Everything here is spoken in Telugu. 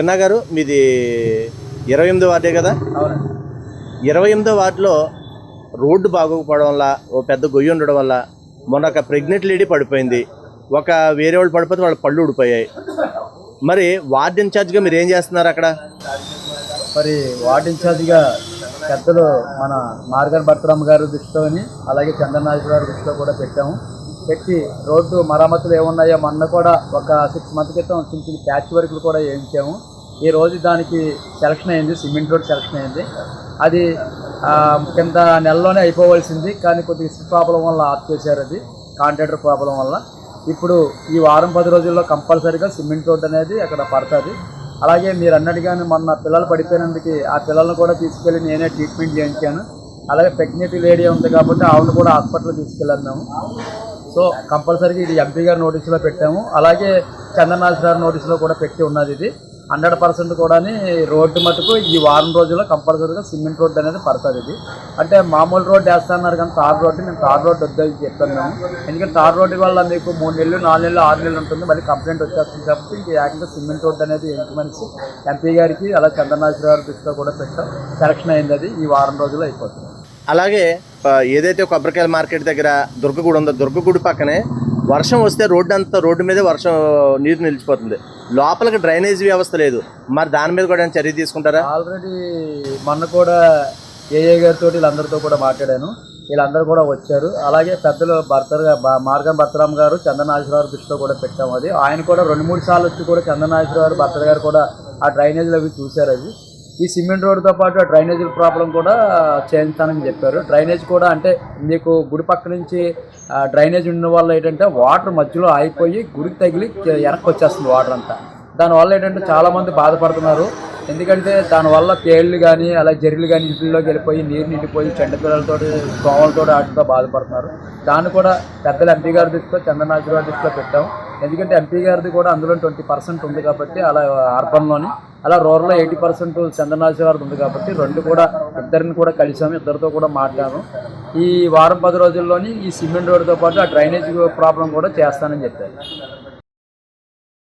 చిన్న గారు మీది ఇరవై ఎనిమిదో వార్డే కదా? ఇరవై ఎనిమిదో వార్డులో రోడ్డు బాగోకపోవడం వల్ల ఓ పెద్ద గొయ్యి ఉండడం వల్ల మొన్న ఒక ప్రెగ్నెంట్ లేడీ పడిపోయింది. ఒక వేరే వాళ్ళు పడిపోతే వాళ్ళ పళ్ళు ఊడిపోయాయి. మరి వార్డ్ ఇన్ఛార్జ్గా మీరు ఏం చేస్తున్నారు అక్కడ? మరి వార్డ్ ఇన్ఛార్జ్గా పెద్దలు మన మార్గన్ భర్తరామ్ గారు దృష్టిలోని అలాగే చంద్రనాథ్ గారి దృష్టిలో కూడా పెట్టాము. పెట్టి రోడ్డు మరమ్మతులు ఏమున్నాయో మొన్న కూడా ఒక సిక్స్ మంత్ క్రితం చిన్న చిన్న ప్యాచ్ వర్క్లు కూడా వేయించాము ఈ రోజు దానికి సెలక్షన్ అయింది సిమెంట్ రోడ్ సెలక్షన్ అయింది. అది కింద నెలలోనే అయిపోవలసింది కానీ కొద్దిగా ఇసుక ప్రాబ్లం వల్ల ఆఫ్ చేశారు అది కాంట్రాక్టర్ ప్రాబ్లం వల్ల. ఇప్పుడు ఈ వారం పది రోజుల్లో కంపల్సరీగా సిమెంట్ రోడ్ అనేది అక్కడ పడుతుంది. అలాగే మీరు అన్నట్టుగానే మొన్న పిల్లలు పడిపోయినందుకు ఆ పిల్లల్ని కూడా తీసుకెళ్ళి నేనే ట్రీట్మెంట్ చేయించాను. అలాగే ప్రెగ్నెంట్ లేడీ ఉంది కాబట్టి ఆవిడని కూడా హాస్పిటల్ తీసుకెళ్ళాను మేము. సో కంపల్సరీగా ఇది ఎంపీ గారి నోటీసులో పెట్టాము. అలాగే చంద్రనాథ్ గారి నోటీసులో కూడా పెట్టి ఉన్నది ఇది. హండ్రెడ్ పర్సెంట్ కూడా రోడ్డు మటుకు ఈ వారం రోజుల్లో కంపల్సరీగా సిమెంట్ రోడ్డు అనేది పడుతుంది ఇది. అంటే మామూలు రోడ్డు వేస్తున్నారు కానీ తార్ రోడ్డు నేను తార్ రోడ్డు వద్దని చెప్పాను మేము. ఎందుకంటే తార్ రోడ్డు వల్ల మీకు మూడు నెలలు నాలుగు నెలలు ఆరు నెలలు ఉంటుంది. మళ్ళీ కంప్లైంట్ వచ్చేస్తుంది కాబట్టి ఇంక ఏకంగా సిమెంట్ రోడ్డు అనేది ఎంచుమనిసి ఎంపీ గారికి అలా చంద్రనాథ్ గారి దృష్టిలో కూడా పెట్టాం. సెలక్షన్ అయింది అది. ఈ వారం రోజుల్లో అయిపోతుంది. అలాగే ఏదైతే కొబ్బరికాయల మార్కెట్ దగ్గర దుర్గగూడ ఉందో దుర్గగూడి పక్కనే వర్షం వస్తే రోడ్డు అంతా రోడ్డు మీదే వర్షం నీరు నిలిచిపోతుంది. లోపలికి డ్రైనేజ్ వ్యవస్థ లేదు. మరి దాని మీద కూడా చర్య తీసుకుంటారా? ఆల్రెడీ మొన్న కూడా ఏఏ గారితో వీళ్ళందరితో కూడా మాట్లాడాను. వీళ్ళందరూ కూడా వచ్చారు. అలాగే పెద్దలు భర్తర్ మార్గం భర్తరామ్ గారు చందనాశ్వరరావు దృష్టిలో కూడా పెట్టాము అది. ఆయన కూడా రెండు మూడు సార్లు వచ్చి కూడా చందనాశ్వరరావు భర్త గారు కూడా ఆ డ్రైనేజీలు అవి చూశారు అవి. ఈ సిమెంట్ రోడ్తో పాటు ఆ డ్రైనేజీల ప్రాబ్లం కూడా చేస్తానని చెప్పారు. డ్రైనేజ్ కూడా అంటే మీకు గుడి పక్క నుంచి డ్రైనేజ్ ఉన్న వల్ల ఏంటంటే వాటర్ మధ్యలో ఆగిపోయి గుడికి తగిలి వెనక్కి వచ్చేస్తుంది వాటర్ అంతా. దానివల్ల ఏంటంటే చాలామంది బాధపడుతున్నారు. ఎందుకంటే దానివల్ల తేళ్ళు కానీ అలా జర్రీలు కానీ ఇంట్లోకి వెళ్ళిపోయి నీరు నిండిపోయి చెండపిల్లలతో దోమలతో వాటితో బాధపడుతున్నారు. దాన్ని కూడా పెద్దలు ఎంపీ గారి దృష్టిలో చంద్రనాథ్ గారి దృష్టిలో పెట్టాం. ఎందుకంటే ఎంపీ గారిది కూడా అందులో ట్వంటీ పర్సెంట్ ఉంది కాబట్టి అలా అర్బన్లోని అలా రూరల్లో ఎయిటీ పర్సెంట్ చంద్రనాశి గారిది ఉంది కాబట్టి రెండు కూడా ఇద్దరిని కూడా కలిసాము ఇద్దరితో కూడా మాట్లాడాము. ఈ వారం పది రోజుల్లోని ఈ సిమెంట్ రోడ్తో పాటు ఆ డ్రైనేజ్ ప్రాబ్లం కూడా చేస్తానని చెప్పారు.